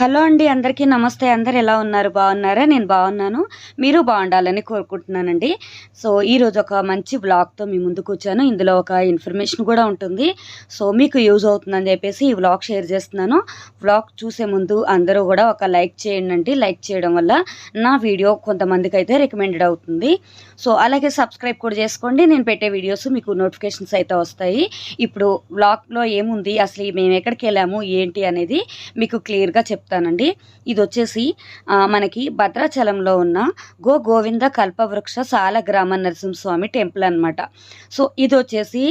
Hello అండి అందరికీ నమస్తే. అందరు ఎలా ఉన్నారు? బాగున్నారా? నేను బాగున్నాను. మీరు బాగుండాలని కోరుకుంటున్నానండి. సో ఈరోజు ఒక మంచి వ్లాగ్తో మీ ముందుకు వచ్చాను. ఇందులో ఒక ఇన్ఫర్మేషన్ కూడా ఉంటుంది. సో మీకు యూజ్ అవుతుందని చెప్పేసి ఈ వ్లాగ్ షేర్ చేస్తున్నాను. వ్లాగ్ చూసే ముందు అందరూ కూడా ఒక లైక్ చేయండి లైక్ చేయడం వల్ల నా వీడియో కొంతమందికి అయితే రికమెండెడ్ అవుతుంది. సో అలాగే సబ్స్క్రైబ్ కూడా చేసుకోండి. నేను పెట్టే వీడియోస్ మీకు నోటిఫికేషన్స్ అయితే వస్తాయి. ఇప్పుడు బ్లాగ్లో ఏముంది? అసలు మేము ఎక్కడికి వెళ్ళాము? ఏంటి అనేది మీకు క్లియర్గా చెప్తాను. చెప్తానండి. ఇది వచ్చేసి మనకి భద్రాచలంలో ఉన్న గో గోవింద కల్పవృక్ష సాలగ్రామ నరసింహస్వామి టెంపుల్ అనమాట సో ఇది వచ్చేసి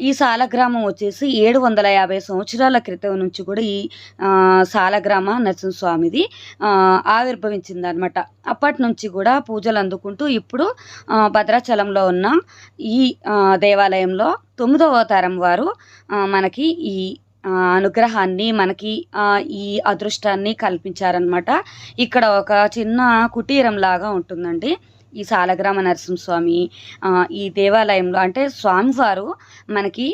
ఈ సాలగ్రామం వచ్చేసి ఏడు వందల యాభై సంవత్సరాల క్రితం నుంచి కూడా ఈ సాలగ్రామ నరసింహస్వామిది ఆవిర్భవించింది అనమాట అప్పటి నుంచి కూడా పూజలు అందుకుంటూ ఇప్పుడు భద్రాచలంలో ఉన్న ఈ దేవాలయంలో తొమ్మిదవ తరం వారు మనకి ఈ అనుగ్రహాన్ని మనకి ఈ అదృష్టాన్ని కల్పించారనమాట ఇక్కడ ఒక చిన్న కుటీరం లాగా ఉంటుందండి. ఈ సాలగ్రామ నరసింహస్వామి ఈ దేవాలయంలో అంటే స్వామివారు మనకి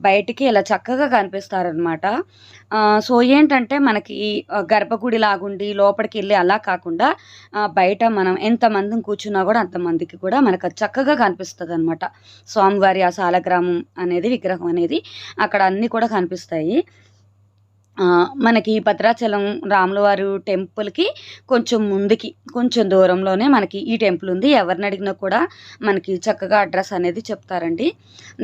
బయటికి ఇలా చక్కగా కనిపిస్తారనమాట సో ఏంటంటే మనకి గర్భగుడి లాగుండి లోపలికి వెళ్ళి అలా కాకుండా బయట మనం ఎంతమందిని కూర్చున్నా కూడా అంతమందికి కూడా మనకు చక్కగా కనిపిస్తుంది అనమాట స్వామివారి ఆ సాలగ్రామం అనేది విగ్రహం అనేది అక్కడ అన్నీ కూడా కనిపిస్తాయి. మనకి భద్రాచలం రాములవారు టెంపుల్కి కొంచెం ముందుకి కొంచెం దూరంలోనే మనకి ఈ టెంపుల్ ఉంది ఎవరిని అడిగినా కూడా మనకి చక్కగా అడ్రస్ అనేది చెప్తారండి.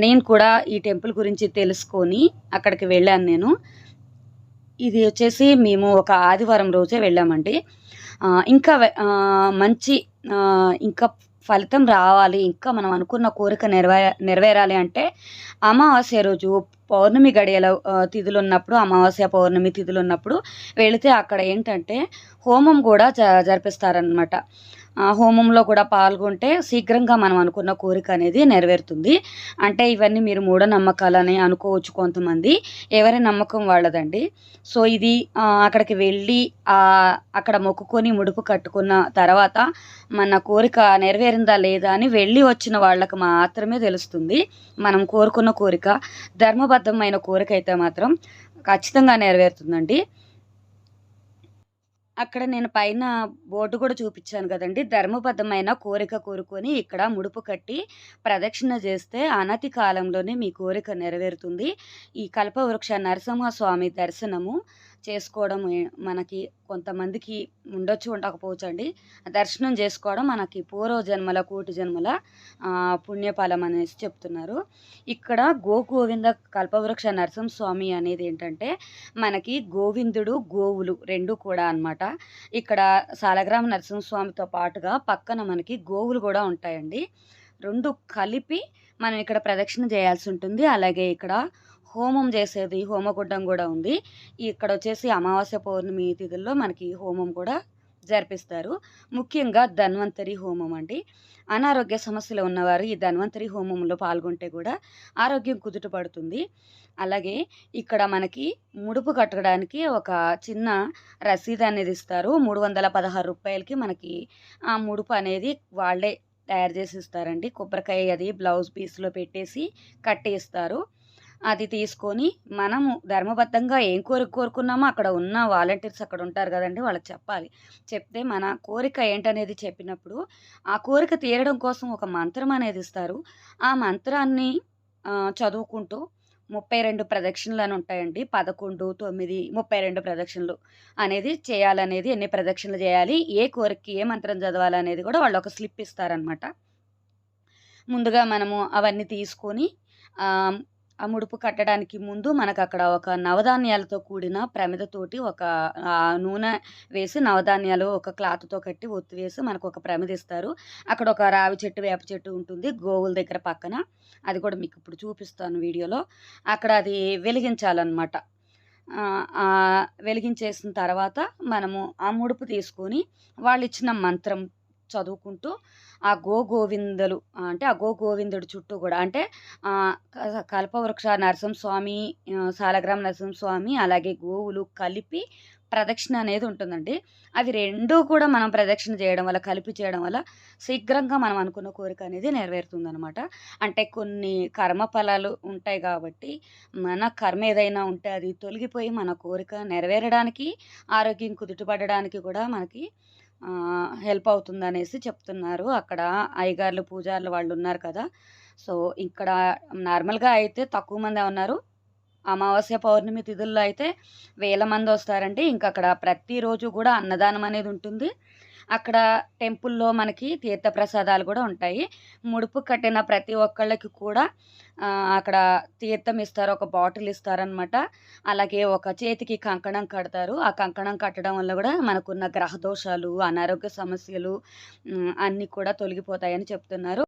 నేను కూడా ఈ టెంపుల్ గురించి తెలుసుకొని అక్కడికి వెళ్ళాను నేను. ఇది వచ్చేసి మేము ఒక ఆదివారం రోజే వెళ్ళామండి. ఇంకా మంచి ఇంకా ఫలితం రావాలి. ఇంకా మనం అనుకున్న కోరిక నెరవే నెరవేరాలి అంటే అమావాస్య రోజు పౌర్ణమి గడియల తిథులు ఉన్నప్పుడు అమావాస్య పౌర్ణమి తిథులు ఉన్నప్పుడు వెళితే అక్కడ ఏంటంటే హోమం కూడా జ జరిపిస్తారనమాట ఆ హోమంలో కూడా పాల్గొంటే శీఘ్రంగా మనం అనుకున్న కోరిక అనేది నెరవేరుతుంది. అంటే ఇవన్నీ మీరు మూఢనమ్మకాలని అనుకోవచ్చు కొంతమంది. ఎవరి నమ్మకం వాళ్ళదండి. సో ఇది అక్కడికి వెళ్ళి అక్కడ మొక్కుకొని ముడుపు కట్టుకున్న తర్వాత మన కోరిక నెరవేరిందా లేదా అని వెళ్ళి వచ్చిన వాళ్ళకి మాత్రమే తెలుస్తుంది. మనం కోరుకున్న కోరిక ధర్మబద్ధమైన కోరిక అయితే మాత్రం ఖచ్చితంగా నెరవేరుతుందండి. అక్కడ నేను పైన బోర్డు కూడా చూపించాను కదండి. ధర్మబద్ధమైన కోరిక కోరుకొని ఇక్కడ ముడుపు కట్టి ప్రదక్షిణ చేస్తే అనతి కాలంలోనే మీ కోరిక నెరవేరుతుంది. ఈ కల్పవృక్ష నరసింహస్వామి దర్శనము చేసుకోవడం మనకి కొంతమందికి ఉండొచ్చు ఉండకపోవచ్చు అండి దర్శనం చేసుకోవడం మనకి పూర్వ జన్మల కోటి జన్మల పుణ్యఫలం అనేసి చెప్తున్నారు. ఇక్కడ గో గోవింద కల్పవృక్ష నరసింహస్వామి అనేది ఏంటంటే మనకి గోవిందుడు గోవులు రెండు కూడా అన్నమాట. ఇక్కడ సాలగ్రామ నరసింహస్వామితో పాటుగా పక్కన మనకి గోవులు కూడా ఉంటాయండి. రెండు కలిపి మనం ఇక్కడ ప్రదక్షిణ చేయాల్సి ఉంటుంది. అలాగే ఇక్కడ హోమం చేసేది హోమగుడ్డం కూడా ఉంది. ఇక్కడ వచ్చేసి అమావాస్య పౌర్ణమి తిథుల్లో మనకి హోమం కూడా జరిపిస్తారు. ముఖ్యంగా ధన్వంతరి హోమం అండి. అనారోగ్య సమస్యలు ఉన్నవారు ఈ ధన్వంతరి హోమంలో పాల్గొంటే కూడా ఆరోగ్యం కుదుట పడుతుంది. అలాగే ఇక్కడ మనకి ముడుపు కట్టడానికి ఒక చిన్న రసీదు అనేది ఇస్తారు. మూడు వందల పదహారు రూపాయలకి మనకి ఆ ముడుపు అనేది వాళ్ళే తయారు చేసి ఇస్తారండి. కొబ్బరికాయ అది బ్లౌజ్ పీస్లో పెట్టేసి కట్టేస్తారు. అది తీసుకొని మనము ధర్మబద్ధంగా ఏం కోరిక కోరుకున్నామో అక్కడ ఉన్న వాలంటీర్స్ అక్కడ ఉంటారు కదండి వాళ్ళకి చెప్పాలి. చెప్తే మన కోరిక ఏంటనేది చెప్పినప్పుడు ఆ కోరిక తీరడం కోసం ఒక మంత్రం అనేది ఇస్తారు. ఆ మంత్రాన్ని చదువుకుంటూ ముప్పై రెండు ప్రదక్షిణలు అని ఉంటాయండి. పదకొండు తొమ్మిది ముప్పై రెండు ప్రదక్షిణలు అనేది చేయాలనేది ఎన్ని ప్రదక్షిణలు చేయాలి ఏ కోరికకి ఏ మంత్రం చదవాలనేది కూడా వాళ్ళు ఒక స్లిప్ ఇస్తారనమాట ముందుగా మనము అవన్నీ తీసుకొని ఆ, ముడుపు కట్టడానికి ముందు మనకు అక్కడ ఒక నవధాన్యాలతో కూడిన ప్రమిదతోటి ఒక నూనె వేసి నవధాన్యాలు ఒక క్లాత్తో కట్టి ఒత్తి వేసి మనకు ఒక ప్రమిద ఇస్తారు. అక్కడ ఒక రావి చెట్టు వేప చెట్టు ఉంటుంది గోవుల దగ్గర పక్కన. అది కూడా మీకు ఇప్పుడు చూపిస్తాను వీడియోలో. అక్కడ అది వెలిగించాలన్నమాట. వెలిగించేసిన తర్వాత మనము ఆ ముడుపు తీసుకొని వాళ్ళు ఇచ్చిన మంత్రం చదువుకుంటూ ఆ గో గోవిందులు అంటే ఆ గో గోవిందుడు చుట్టూ కూడా అంటే కల్పవృక్ష నరసింహస్వామి సాలగ్రామ నరసింహస్వామి అలాగే గోవులు కలిపి ప్రదక్షిణ అనేది ఉంటుందండి. అవి రెండూ కూడా మనం ప్రదక్షిణ చేయడం వల్ల కలిపి చేయడం వల్ల శీఘ్రంగా మనం అనుకున్న కోరిక అనేది నెరవేరుతుందనమాట అంటే కొన్ని కర్మ ఫలాలు ఉంటాయి కాబట్టి మన కర్మ ఏదైనా ఉంటే అది తొలగిపోయి మన కోరిక నెరవేరడానికి ఆరోగ్యం కుదుటపడడానికి కూడా మనకి హెల్ప్ అవుతుందనేసి చెప్తున్నారు. అక్కడ అయ్యగారులు పూజారులు వాళ్ళు ఉన్నారు కదా. సో ఇక్కడ నార్మల్గా అయితే తక్కువ మందే ఉన్నారు. అమావాస్య పౌర్ణమి తిథుల్లో అయితే వేల మంది వస్తారండి ఇంకా అక్కడ ప్రతిరోజు కూడా అన్నదానం అనేది ఉంటుంది. అక్కడ టెంపుల్లో మనకి తీర్థప్రసాదాలు కూడా ఉంటాయి. ముడుపు కట్టిన ప్రతి ఒక్కళ్ళకి కూడా అక్కడ తీర్థం ఇస్తారు ఒక బాటిల్ ఇస్తారనమాట అలాగే ఒక చేతికి కంకణం కడతారు. ఆ కంకణం కట్టడం వల్ల కూడా మనకున్న గ్రహ దోషాలు అనారోగ్య సమస్యలు అన్నీ కూడా తొలగిపోతాయని చెప్తున్నారు.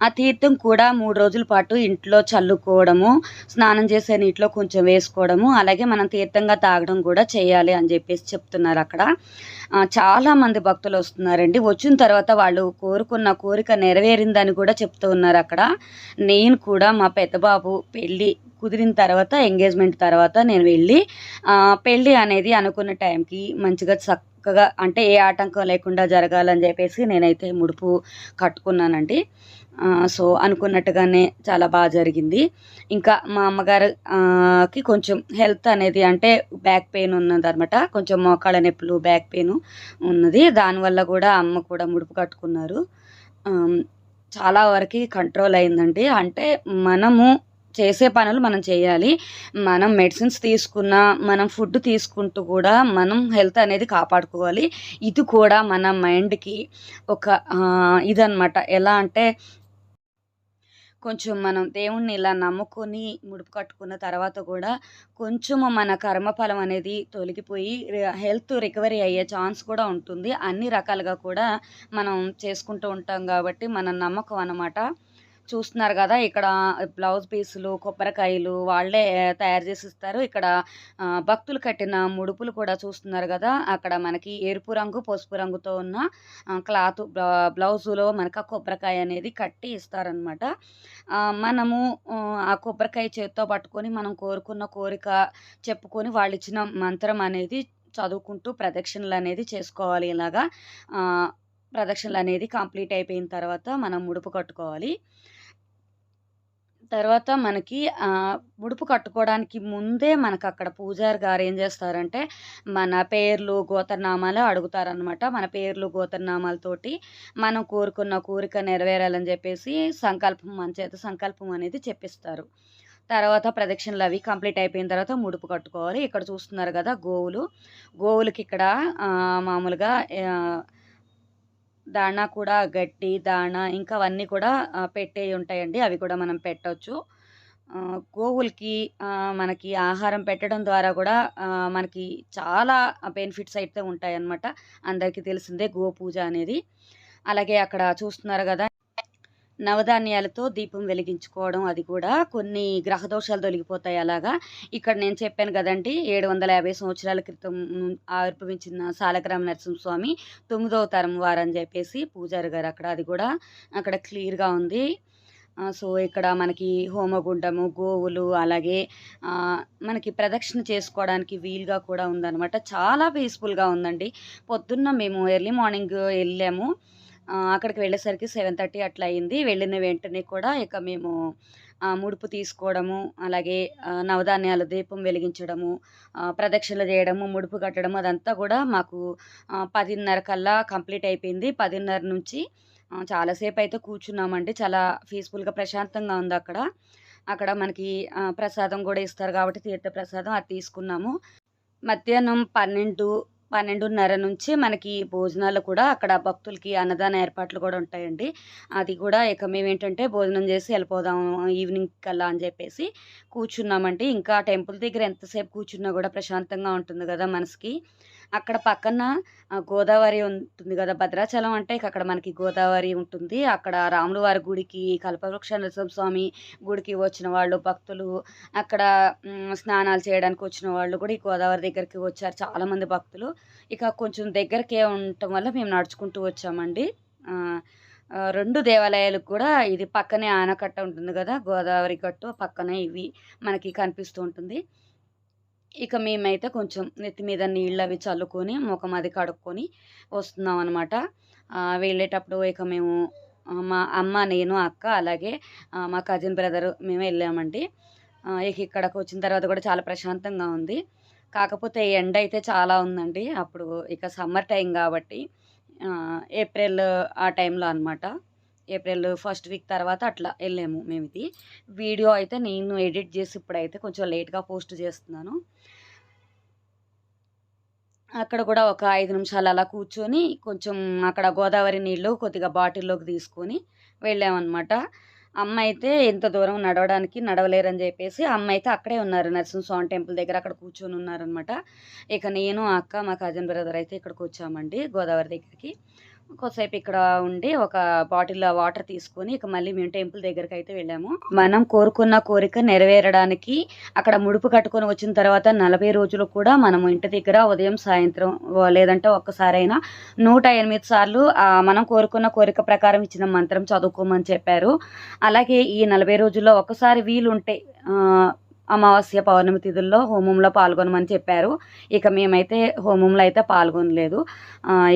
ఆ తీర్థం కూడా మూడు రోజుల పాటు ఇంట్లో చల్లుకోవడము స్నానం చేసే నీటిలో కొంచెం వేసుకోవడము అలాగే మనం తీర్థంగా తాగడం కూడా చేయాలి అని చెప్పేసి చెప్తున్నారు అక్కడ. చాలామంది చాలా మంది భక్తులు వస్తున్నారండి. వచ్చిన తర్వాత వాళ్ళు కోరుకున్న కోరిక నెరవేరిందని కూడా చెప్తూ ఉన్నారు అక్కడ. నేను కూడా మా పెద్దబాబు పెళ్ళి కుదిరిన తర్వాత ఎంగేజ్మెంట్ తర్వాత నేను వెళ్ళి పెళ్ళి అనేది అనుకున్న టైంకి మంచిగా చక్కగా అంటే ఏ ఆటంకం లేకుండా జరగాలని చెప్పేసి నేనైతే ముడుపు కట్టుకున్నానండి. సో అనుకున్నట్టుగానే చాలా బాగా జరిగింది. ఇంకా మా అమ్మగారికి కొంచెం హెల్త్ అనేది అంటే బ్యాక్ పెయిన్ ఉన్నదనమాట కొంచెం మోకాళ్ళ నొప్పులు బ్యాక్ పెయిన్ ఉన్నది. దానివల్ల కూడా అమ్మ కూడా ముడుపు కట్టుకున్నారు. చాలా వరకు కంట్రోల్ అయిందండి. అంటే మనము చేసే పనులు మనం చేయాలి. మనం మెడిసిన్స్ తీసుకున్నా మనం ఫుడ్ తీసుకుంటూ కూడా మనం హెల్త్ అనేది కాపాడుకోవాలి. ఇది కూడా మన మైండ్కి ఒక ఇదనమాట ఎలా అంటే కొంచెం మనం దేవుణ్ణి ఇలా నమ్ముకొని ముడుపు కట్టుకున్న తర్వాత కూడా కొంచెము మన కర్మఫలం అనేది తొలగిపోయి హెల్త్ రికవరీ అయ్యే ఛాన్స్ కూడా ఉంటుంది. అన్ని రకాలుగా కూడా మనం చేసుకుంటూ ఉంటాం కాబట్టి మన నమ్మకం అన్నమాట. చూస్తున్నారు కదా ఇక్కడ బ్లౌజ్ పీసులు కొబ్బరికాయలు వాళ్ళే తయారు చేసి ఇస్తారు ఇక్కడ భక్తులు కట్టిన ముడుపులు కూడా చూస్తున్నారు కదా అక్కడ మనకి ఎరుపు రంగు పసుపు రంగుతో ఉన్న క్లాత్ బ్లౌజులో మనకు ఆ కొబ్బరికాయ అనేది కట్టి ఇస్తారనమాట మనము ఆ, కొబ్బరికాయ చేత్తో పట్టుకొని మనం కోరుకున్న కోరిక చెప్పుకొని వాళ్ళు ఇచ్చిన మంత్రం అనేది చదువుకుంటూ ప్రదక్షిణలు అనేది చేసుకోవాలి ఇలాగా. ప్రదక్షిణలు అనేది కంప్లీట్ అయిపోయిన తర్వాత మనం ముడుపు కట్టుకోవాలి. తర్వాత మనకి ముడుపు కట్టుకోవడానికి ముందే మనకు అక్కడ పూజారి గారు ఏం చేస్తారంటే మన పేర్లు గోత్రనామాలు అడుగుతారనమాట మన పేర్లు గోత్రనామాలతోటి మనం కోరుకున్న కోరిక నెరవేరాలని చెప్పేసి సంకల్పం మన చేత సంకల్పం అనేది చెప్పిస్తారు. తర్వాత ప్రదక్షిణలు అవి కంప్లీట్ అయిపోయిన తర్వాత ముడుపు కట్టుకోవాలి. ఇక్కడ చూస్తున్నారు కదా గోవులు. గోవులకి ఇక్కడ మామూలుగా దాణా కూడా గడ్డి దాణా ఇంకా అవన్నీ కూడా పెట్టేవి ఉంటాయండి. అవి కూడా మనం పెట్టవచ్చు గోవులకి మనకి ఆహారం పెట్టడం ద్వారా కూడా మనకి చాలా బెనిఫిట్స్ అయితే ఉంటాయన్నమాట. అందరికీ తెలిసిందే గో పూజ అనేది. అలాగే అక్కడ చూస్తున్నారు కదా నవధాన్యాలతో దీపం వెలిగించుకోవడం అది కూడా కొన్ని గ్రహదోషాలు తొలగిపోతాయి అలాగా. ఇక్కడ నేను చెప్పాను కదండి ఏడు వందల యాభై సంవత్సరాల క్రితం ఆవిర్భవించిన సాలగ్రామ నరసింహస్వామి తొమ్మిదవ తరం వారని చెప్పేసి పూజారి గారు అక్కడ అది కూడా అక్కడ క్లియర్గా ఉంది. సో ఇక్కడ మనకి హోమగుండము గోవులు అలాగే మనకి ప్రదక్షిణ చేసుకోవడానికి వీలుగా కూడా ఉందన్నమాట. చాలా పీస్ఫుల్గా ఉందండి. పొద్దున్న మేము ఎర్లీ మార్నింగ్ వెళ్ళాము. అక్కడికి వెళ్ళేసరికి సెవెన్ థర్టీ అట్లా అయింది. వెళ్ళిన వెంటనే కూడా ఇక మేము ముడుపు తీసుకోవడము అలాగే నవధాన్యాలు నవధాన్యాల దీపం వెలిగించడము ప్రదక్షిణలు చేయడము ముడుపు కట్టడము అదంతా కూడా మాకు పదిన్నర కల్లా కంప్లీట్ అయిపోయింది. పదిన్నర నుంచి చాలాసేపు అయితే కూర్చున్నామండి. చాలా పీస్ఫుల్గా ప్రశాంతంగా ఉంది అక్కడ. అక్కడ మనకి ప్రసాదం కూడా ఇస్తారు కాబట్టి తీర్థ ప్రసాదం అది తీసుకున్నాము. మధ్యాహ్నం పన్నెండు పన్నెండున్నర నుంచి మనకి భోజనాలు కూడా అక్కడ భక్తులకి అన్నదాన ఏర్పాట్లు కూడా ఉంటాయండి. అది కూడా ఇక మేము ఏంటంటే భోజనం చేసి వెళ్ళిపోదాం ఈవినింగ్ కల్లా అని చెప్పేసి కూర్చున్నామండి. ఇంకా టెంపుల్ దగ్గర ఎంతసేపు కూర్చున్నా కూడా ప్రశాంతంగా ఉంటుంది కదా మనసుకి. అక్కడ పక్కన గోదావరి ఉంటుంది కదా భద్రాచలం అంటే ఇక అక్కడ మనకి గోదావరి ఉంటుంది. అక్కడ రాములవారి గుడికి కల్పవృక్ష నరసింహస్వామి గుడికి వచ్చిన వాళ్ళు భక్తులు అక్కడ స్నానాలు చేయడానికి వచ్చిన వాళ్ళు కూడా ఈ గోదావరి దగ్గరికి వచ్చారు చాలామంది భక్తులు. ఇక కొంచెం దగ్గరకే ఉండటం వల్ల మేము నడుచుకుంటూ వచ్చామండి. రెండు దేవాలయాలకు కూడా ఇది పక్కనే ఆనకట్ట ఉంటుంది కదా గోదావరి గట్టు పక్కనే ఇవి మనకి కనిపిస్తూ ఉంటుంది. ఇక మేమైతే కొంచెం నెత్తి మీద నీళ్ళు అవి చల్లుకొని ముఖం అది కడుక్కొని వస్తున్నాం అనమాట వెళ్ళేటప్పుడు ఇక మేము మా అమ్మ నేను అక్క అలాగే మా కజిన్ బ్రదర్ మేము వెళ్ళామండి. ఇక ఇక్కడికి వచ్చిన తర్వాత కూడా చాలా ప్రశాంతంగా ఉంది. కాకపోతే ఎండ అయితే చాలా ఉందండి. అప్పుడు ఇక సమ్మర్ టైం కాబట్టి ఏప్రిల్ ఆ టైంలో అనమాట ఏప్రిల్ ఫస్ట్ వీక్ తర్వాత అట్లా వెళ్ళాము మేము ఇది వీడియో అయితే నేను ఎడిట్ చేసి ఇప్పుడైతే కొంచెం లేట్గా పోస్ట్ చేస్తున్నాను. అక్కడ కూడా ఒక ఐదు నిమిషాలు అలా కూర్చొని కొంచెం అక్కడ గోదావరి నీళ్ళు కొద్దిగా బాటిల్లోకి తీసుకొని వెళ్ళామన్నమాట. అమ్మ అయితే ఎంత దూరం నడవడానికి నడవలేరని చెప్పేసి అమ్మ అయితే అక్కడే ఉన్నారు. నరసింహస్వామి టెంపుల్ దగ్గర అక్కడ కూర్చొని ఉన్నారనమాట ఇక నేను అక్క మా కజిన్ బ్రదర్ అయితే ఇక్కడికి వచ్చామండి గోదావరి దగ్గరికి. కొద్దిసేపు ఇక్కడ ఉండి ఒక బాటిల్ వాటర్ తీసుకొని ఇక మళ్ళీ మేము టెంపుల్ దగ్గరికి అయితే వెళ్ళాము. మనం కోరుకున్న కోరిక నెరవేరడానికి అక్కడ ముడుపు కట్టుకొని వచ్చిన తర్వాత నలభై రోజులు కూడా మనం ఇంటి దగ్గర ఉదయం సాయంత్రం లేదంటే ఒక్కసారైనా నూట ఎనిమిది సార్లు మనం కోరుకున్న కోరిక ప్రకారం ఇచ్చిన మంత్రం చదువుకోమని చెప్పారు. అలాగే ఈ నలభై రోజుల్లో ఒక్కసారి వీలుంటే అమావాస్య పౌర్ణమి తిథుల్లో హోమంలో పాల్గొనమని చెప్పారు. ఇక మేమైతే హోమంలో అయితే పాల్గొనలేదు.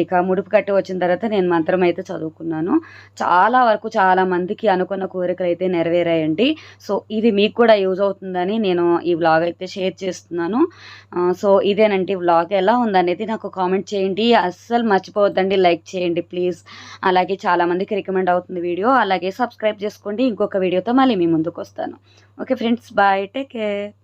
ఇక ముడుపు కట్టి వచ్చిన తర్వాత నేను మంత్రం అయితే చదువుకున్నాను. చాలా వరకు చాలా మందికి అనుకున్న కోరికలు అయితే నెరవేరాయండి. సో ఇది మీకు కూడా యూజ్ అవుతుందని నేను ఈ వ్లాగ్ అయితే షేర్ చేస్తున్నాను. సో ఇదేనండి వ్లాగ్ ఎలా ఉందనేది నాకు కామెంట్ చేయండి. అస్సలు మర్చిపోవద్దండి. లైక్ చేయండి ప్లీజ్. అలాగే చాలా మందికి రికమెండ్ అవుతుంది వీడియో. అలాగే సబ్స్క్రైబ్ చేసుకోండి. ఇంకొక వీడియోతో మళ్ళీ మీ ముందుకు వస్తాను. Okay friends bye. Take care. care